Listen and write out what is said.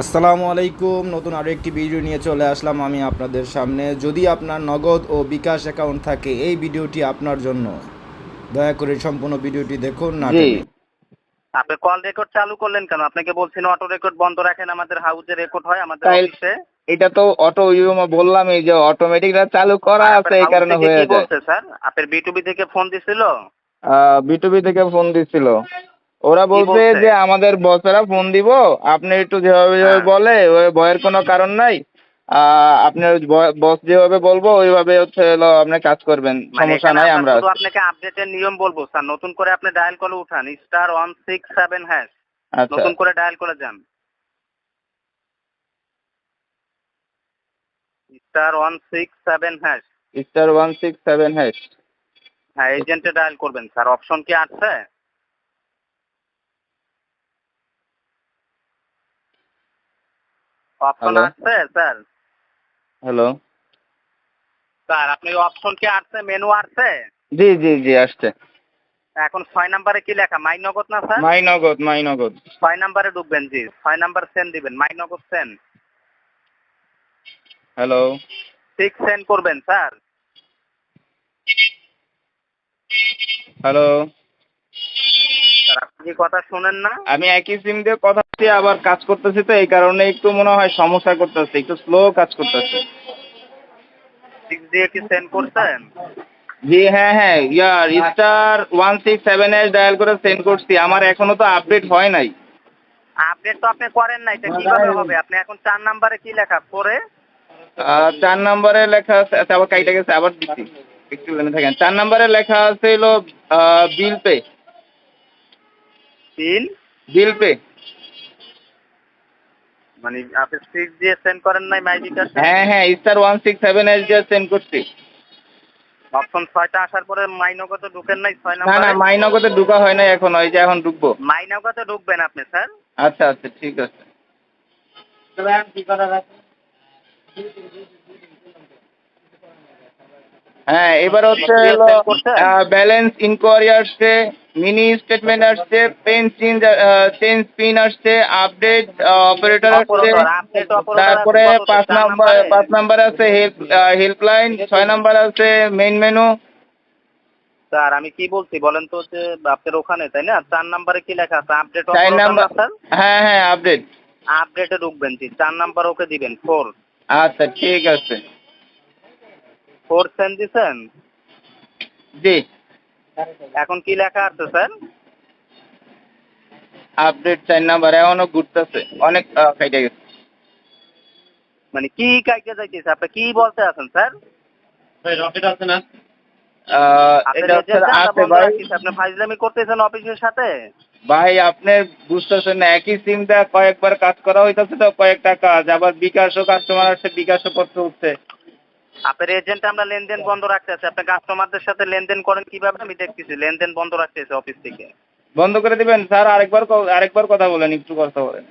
আসসালামু আলাইকুম। নতুন আরও একটি ভিডিও নিয়ে চলে আসলাম আমি আপনাদের সামনে। যদি আপনার নগদ ও বিকাশ অ্যাকাউন্ট থাকে এই ভিডিওটি আপনার জন্য। দয়া করে সম্পূর্ণ ভিডিওটি দেখুন না জি। আপনি কল রেকর্ড চালু করলেন কেন? আপনাকে বলছেন অটো রেকর্ড বন্ধ রাখেন আমাদের হাউসে রেকর্ড হয় আমাদের অফিসে এটা তো অটো ইউমা বললাম এই যে অটোমেটিকটা চালু করা আছে এই কারণে হয়ে কি যায়। বলছে স্যার? আপনার বিটুবি থেকে ফোন দিছিল? বিটুবি থেকে ফোন দিছিল। ওরা বলছে? যে আমাদের বসেরা ফোন দিব। আপনি একটু যেভাবে যেভাবে হ্যাঁ। বলে ওই ভয়ের কোনো কারণ নাই। আহ, আপনার বস যেভাবে বলব ওইভাবে হচ্ছে আপনি কাজ করবেন। মানে সমস্যা নাই আমরা। আপনাকে আপডেটের নিয়ম বলব স্যার। নতুন করে আপনি ডায়াল করে উঠান star one six seven hash নতুন করে ডায়াল করে যান। Star one six seven hash star one six seven hash হ্যাঁ এজেন্টে ডায়াল করবেন স্যার। অপশন কি আছে? Option Hello? Sir? Hello sir আপনি অপশন কি আছে? মেনু আছে? জি জি জি আসছে। এখন ছয় নাম্বারে কি লেখা? মাই নগদ না স্যার? মাই নগদ মাই নগদ। ছয় নাম্বারে ঢুকবেন জি। ছয় নাম্বার সেন্ড দিবেন my Nagad send hello six send করবেন স্যার। হ্যালো আপনি কথা শোনেন না। আমি একই সিম দিয়ে কথা বলছি আবার কাজ করতেছি তো এই কারণে একটু মনে হয় সমস্যা করতেছে একটু স্লো কাজ করতেছে। সিক্স দিয়ে কি সেন্ড করছেন? জি হ্যাঁ হ্যাঁ ইয়ার স্টার ওয়ান সিক্স সেভেন এস ডায়াল করে সেন্ড করছি আমার এখনও তো আপডেট হয় নাই। আপডেট তো আপনি করেন না এটা কীভাবে হবে? আপনি এখন চার নাম্বারে কি লেখা? পরে চার নম্বরে লেখা আছে আচ্ছা আবার কাইটা গেছে আবার দিচ্ছি। একটু লাইনে থাকেন চার নম্বরে লেখা আছে হলো বিল পে তিন বিল পে। মানে আপনি সিক্স দিয়ে সেন্ড করেন নাই মাই বিকাশ হ্যাঁ হ্যাঁ স্টার ওয়ান সিক্স সেভেন এস দিয়ে সেন্ড করছি। অপশন ছয়টা আসার পরে মাই নগদে ঢুকেন নাই ছয় না না নাম্বারে? মাইনগতে ঢুকা হয় নাই এখন ওই যে এখন ঢুকবো। মাই নগদে ঢুকবেন আপনি স্যার। আচ্ছা আচ্ছা ঠিক আছে? হ্যাঁ এবার হচ্ছে হলো ব্যালেন্স ইনকোয়ারি আসছে মিনি স্টেটমেন্ট আসছে পেন চেঞ্জ চেঞ্জ পিন আসছে আপডেট অপারেটর আসছে তারপরে পাঁচ নাম্বার? পাঁচ নাম্বার আছে হেল্প হেল্পলাইন ছয় নাম্বার আছে মেইন মেনু স্যার আমি কি বলছি বলেন তো যে আপনার ওখানে তাই না? চার নাম্বারে কি লেখা আছে? আপডেট চার নাম্বার হ্যাঁ হ্যাঁ আপডেট আপডেটে ঢুকবেন চার নাম্বার ওকে দিবেন ফোর আচ্ছা ঠিক আছে। ফোর দিছেন? জি। এখন কি লেখা আছে স্যার? আপডেট চার নাম্বার এখনও ঘুরতেছে। অনেক গেছে। মানে কি কাইকে যাইতেছে? আপনি কি বলতে আছেন স্যার? হচ্ছে agent আছে ভাই। আপনি ফাইজলামি করতেছেন অফিসের সাথে? ভাই আপনি বুঝতেছেন না একই সিমটা কয়েকবার কাজ করা হইতেছে তো কয়েকটা কাজ। আবার বিকাশও কাস্টমার আসছে বিকাশও করতে উঠছে আপনার এজেন্ট আমরা লেনদেন বন্ধ রাখতে রাখতেছি আপনি কাস্টমারদের সাথে লেনদেন করেন কীভাবে? আমি দেখতেছি লেনদেন বন্ধ রাখতেছে অফিস থেকে। বন্ধ করে দিবেন স্যার আরেকবার আরেকবার কথা বলেন একটু কথা বলেন।